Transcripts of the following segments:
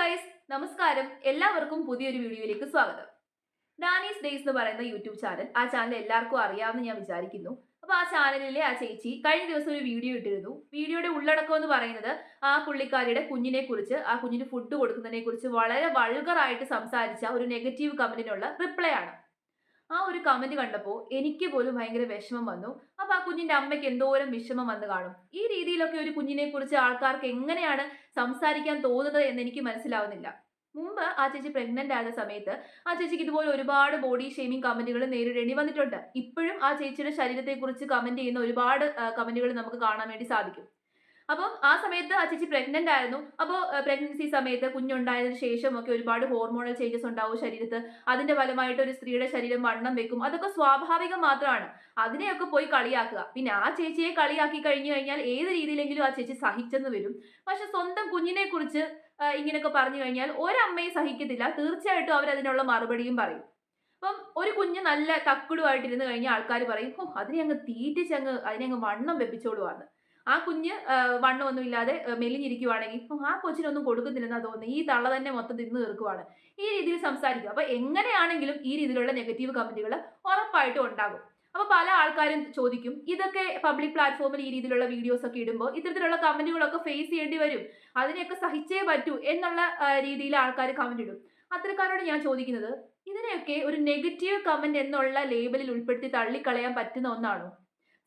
Guys നമസ്കാരം. എല്ലാവർക്കും പുതിയൊരു വീഡിയോയിലേക്ക് സ്വാഗതം. ഡാനീസ് ഡേയ്സ് എന്ന് പറയുന്ന യൂട്യൂബ് ചാനൽ ആ ചാനൽ എല്ലാവർക്കും അറിയാമെന്ന് ഞാൻ വിചാരിക്കുന്നു. അപ്പൊ ആ ചാനലിലെ ആ ചേച്ചി കഴിഞ്ഞ ദിവസം ഒരു വീഡിയോ ഇട്ടിരുന്നു. വീഡിയോയുടെ ഉള്ളടക്കം എന്ന് പറയുന്നത് ആ പുള്ളിക്കാരിയുടെ കുഞ്ഞിനെ കുറിച്ച് ആ കുഞ്ഞിന് ഫുഡ് കൊടുക്കുന്നതിനെ കുറിച്ച് വളരെ വൾഗറായിട്ട് സംസാരിച്ച ഒരു നെഗറ്റീവ് കമന്റിനുള്ള റിപ്ലൈ ആണ്. ആ ഒരു കമന്റ് കണ്ടപ്പോൾ എനിക്ക് പോലും ഭയങ്കര വിഷമം വന്നു. അപ്പൊ ആ കുഞ്ഞിന്റെ അമ്മയ്ക്ക് എന്തോരം വിഷമം വന്ന് കാണും. ഈ രീതിയിലൊക്കെ ഒരു കുഞ്ഞിനെ കുറിച്ച് ആൾക്കാർക്ക് എങ്ങനെയാണ് സംസാരിക്കാൻ തോന്നുന്നത് എന്ന് എനിക്ക് മനസ്സിലാവുന്നില്ല. മുമ്പ് ആ ചേച്ചി പ്രഗ്നന്റ് ആയ സമയത്ത് ആ ചേച്ചിക്ക് ഇതുപോലെ ഒരുപാട് ബോഡി ഷെയ്മിങ് കമന്റുകൾ നേരിടേണ്ടി വന്നിട്ടുണ്ട്. ഇപ്പോഴും ആ ചേച്ചിയുടെ ശരീരത്തെക്കുറിച്ച് കമന്റ് ചെയ്യുന്ന ഒരുപാട് കമന്റുകൾ നമുക്ക് കാണാൻ വേണ്ടി സാധിക്കും. അപ്പം ആ സമയത്ത് ആ ചേച്ചി പ്രഗ്നന്റ് ആയിരുന്നു. അപ്പോൾ പ്രഗ്നൻസി സമയത്ത് കുഞ്ഞുണ്ടായതിനു ശേഷം ഒക്കെ ഒരുപാട് ഹോർമോണൽ ചേഞ്ചസ് ഉണ്ടാവും ശരീരത്ത്. അതിന്റെ ഫലമായിട്ട് ഒരു സ്ത്രീയുടെ ശരീരം വണ്ണം വെക്കും. അതൊക്കെ സ്വാഭാവികം മാത്രമാണ്. അതിനെയൊക്കെ പോയി കളിയാക്കുക. പിന്നെ ആ ചേച്ചിയെ കളിയാക്കി കഴിഞ്ഞു കഴിഞ്ഞാൽ ഏത് രീതിയിലെങ്കിലും ആ ചേച്ചി സഹിച്ചെന്ന് വരും. പക്ഷെ സ്വന്തം കുഞ്ഞിനെ കുറിച്ച് ഇങ്ങനെയൊക്കെ പറഞ്ഞു കഴിഞ്ഞാൽ ഒരമ്മയും സഹിക്കത്തില്ല. തീർച്ചയായിട്ടും അവർ അതിനുള്ള മറുപടിയും പറയും. അപ്പം ഒരു കുഞ്ഞ് നല്ല തക്കുടുമായിട്ടിരുന്ന് കഴിഞ്ഞാൽ ആൾക്കാർ പറയും ഓ അതിനെ അങ്ങ് തീറ്റിച്ചങ്ങ് അതിനെ അങ്ങ് വണ്ണം വെപ്പിച്ചോളുവാണ് ആ കുഞ്ഞ് വണ്ണമൊന്നും ഇല്ലാതെ മെലിഞ്ഞിരിക്കുവാണെങ്കിൽ ആ കൊച്ചിനൊന്നും കൊടുക്കുന്നില്ലെന്നാ തോന്നുന്നത് ഈ തള്ള തന്നെ മൊത്തം തിന്നു തീർക്കുവാണ് ഈ രീതിയിൽ സംസാരിക്കും അപ്പൊ എങ്ങനെയാണെങ്കിലും ഈ രീതിയിലുള്ള നെഗറ്റീവ് കമന്റുകൾ ഉറപ്പായിട്ടും ഉണ്ടാകും. അപ്പൊ പല ആൾക്കാരും ചോദിക്കും ഇതൊക്കെ പബ്ലിക് പ്ലാറ്റ്ഫോമിൽ ഈ രീതിയിലുള്ള വീഡിയോസ് ഒക്കെ ഇടുമ്പോൾ ഇത്തരത്തിലുള്ള കമന്റുകളൊക്കെ ഫേസ് ചെയ്യേണ്ടി വരും. അതിനെയൊക്കെ സഹിച്ചേ പറ്റൂ എന്നുള്ള രീതിയിൽ ആൾക്കാർ കമന്റ് ഇടും. അത്തരക്കാരോട് ഞാൻ ചോദിക്കുന്നത് ഇതിനെയൊക്കെ ഒരു നെഗറ്റീവ് കമന്റ് എന്നുള്ള ലേബലിൽ ഉൾപ്പെടുത്തി തള്ളിക്കളയാൻ പറ്റുന്ന ഒന്നാണോ?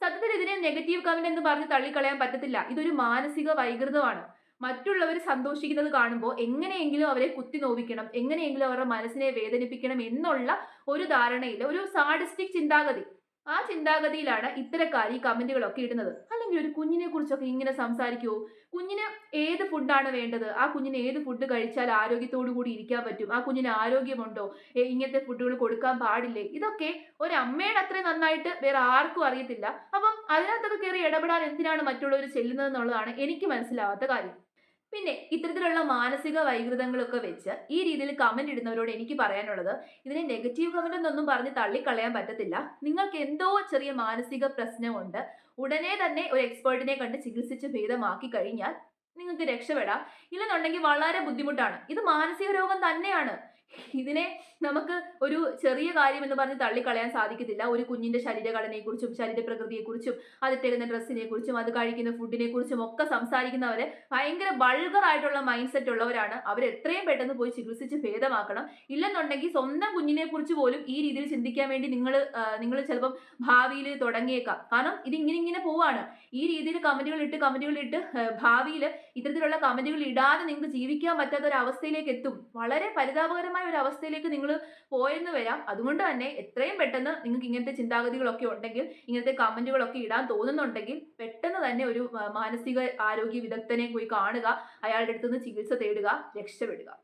സത്യത്തിൽ ഇതിനെ നെഗറ്റീവ് കമന്റ് എന്ന് പറഞ്ഞ് തള്ളിക്കളയാൻ പറ്റത്തില്ല. ഇതൊരു മാനസിക വൈകൃതമാണ്. മറ്റുള്ളവർ സന്തോഷിക്കുന്നത് കാണുമ്പോൾ എങ്ങനെയെങ്കിലും അവരെ കുത്തി നോവിക്കണം എങ്ങനെയെങ്കിലും അവരുടെ മനസ്സിനെ വേദനിപ്പിക്കണം എന്നുള്ള ഒരു ധാരണയിൽ ഒരു സാഡിസ്റ്റിക് ചിന്താഗതി. ആ ചിന്താഗതിയിലാണ് ഇത്തരക്കാർ ഈ കമന്റുകളൊക്കെ ഇടുന്നത്. അല്ലെങ്കിൽ ഒരു കുഞ്ഞിനെ കുറിച്ചൊക്കെ ഇങ്ങനെ സംസാരിക്കുമോ കുഞ്ഞിന് ഏത് ഫുഡാണ് വേണ്ടത്? ആ കുഞ്ഞിന് ഏത് ഫുഡ് കഴിച്ചാൽ ആരോഗ്യത്തോടു കൂടി ഇരിക്കാൻ പറ്റും? ആ കുഞ്ഞിന് ആരോഗ്യമുണ്ടോ? ഇങ്ങനത്തെ ഫുഡുകൾ കൊടുക്കാൻ പാടില്ലേ? ഇതൊക്കെ ഒരു അമ്മയുടെ അത്രയും നന്നായിട്ട് വേറെ ആർക്കും അറിയത്തില്ല. അപ്പം അതിനകത്തൊക്കെ കയറി ഇടപെടാൻ എന്തിനാണ് മറ്റുള്ളവർ ചെല്ലുന്നത് എന്നുള്ളതാണ് എനിക്ക് മനസ്സിലാവാത്ത കാര്യം. പിന്നെ ഇത്തരത്തിലുള്ള മാനസിക വൈകൃതങ്ങളൊക്കെ വെച്ച് ഈ രീതിയിൽ കമന്റ് ഇടുന്നവരോട് എനിക്ക് പറയാനുള്ളത് ഇതിനെ നെഗറ്റീവ് കമന്റ് എന്നൊന്നും പറഞ്ഞ് തള്ളിക്കളയാൻ പറ്റത്തില്ല. നിങ്ങൾക്ക് എന്തോ ചെറിയ മാനസിക പ്രശ്നമുണ്ട് ഉടനെ തന്നെ ഒരു എക്സ്പേർട്ടിനെ കണ്ട് ചികിത്സിച്ച് ഭേദമാക്കി കഴിഞ്ഞാൽ നിങ്ങൾക്ക് രക്ഷപ്പെടാം. ഇല്ലെന്നുണ്ടെങ്കിൽ വളരെ ബുദ്ധിമുട്ടാണ്. ഇത് മാനസിക രോഗം തന്നെയാണ്. ഇതിനെ നമുക്ക് ഒരു ചെറിയ കാര്യം എന്ന് പറഞ്ഞ് തള്ളിക്കളയാൻ സാധിക്കത്തില്ല. ഒരു കുഞ്ഞിന്റെ ശരീരഘടനയെക്കുറിച്ചും ശരീരപ്രകൃതിയെക്കുറിച്ചും അത് ഇട്ടേക്കുന്ന ഡ്രസ്സിനെ കുറിച്ചും അത് കഴിക്കുന്ന ഫുഡിനെ കുറിച്ചും ഒക്കെ സംസാരിക്കുന്നവര് ഭയങ്കര ബൾഗർ ആയിട്ടുള്ള മൈൻഡ് സെറ്റ് ഉള്ളവരാണ്. അവർ എത്രയും പെട്ടെന്ന് പോയി ചികിത്സിച്ച് ഭേദമാക്കണം. ഇല്ലെന്നുണ്ടെങ്കിൽ സ്വന്തം കുഞ്ഞിനെ കുറിച്ച് പോലും ഈ രീതിയിൽ ചിന്തിക്കാൻ വേണ്ടി നിങ്ങൾ നിങ്ങൾ ചിലപ്പം ഭാവിയിൽ തുടങ്ങിയേക്കാം. കാരണം ഇത് ഇങ്ങനെ ഇങ്ങനെ പോവാണ്. ഈ രീതിയിൽ കമന്റുകൾ ഇട്ട് കമന്റുകൾ ഇട്ട് ഭാവിയിൽ ഇത്തരത്തിലുള്ള കമന്റുകൾ ഇടാതെ നിങ്ങൾക്ക് ജീവിക്കാൻ പറ്റാത്ത ഒരു അവസ്ഥയിലേക്ക് എത്തും. വളരെ പരിതാപകരമായ ഒരു അവസ്ഥയിലേക്ക് നിങ്ങൾ പോയെന്ന് വരാം. അതുകൊണ്ട് തന്നെ എത്രയും പെട്ടെന്ന് നിങ്ങൾക്ക് ഇങ്ങനത്തെ ചിന്താഗതികളൊക്കെ ഉണ്ടെങ്കിൽ ഇങ്ങനത്തെ കമന്റുകളൊക്കെ ഇടാൻ തോന്നുന്നുണ്ടെങ്കിൽ പെട്ടെന്ന് തന്നെ ഒരു മാനസിക ആരോഗ്യ വിദഗ്ധനെ പോയി കാണുക. അയാളുടെ അടുത്തുനിന്ന് ചികിത്സ തേടുക രക്ഷപ്പെടുക.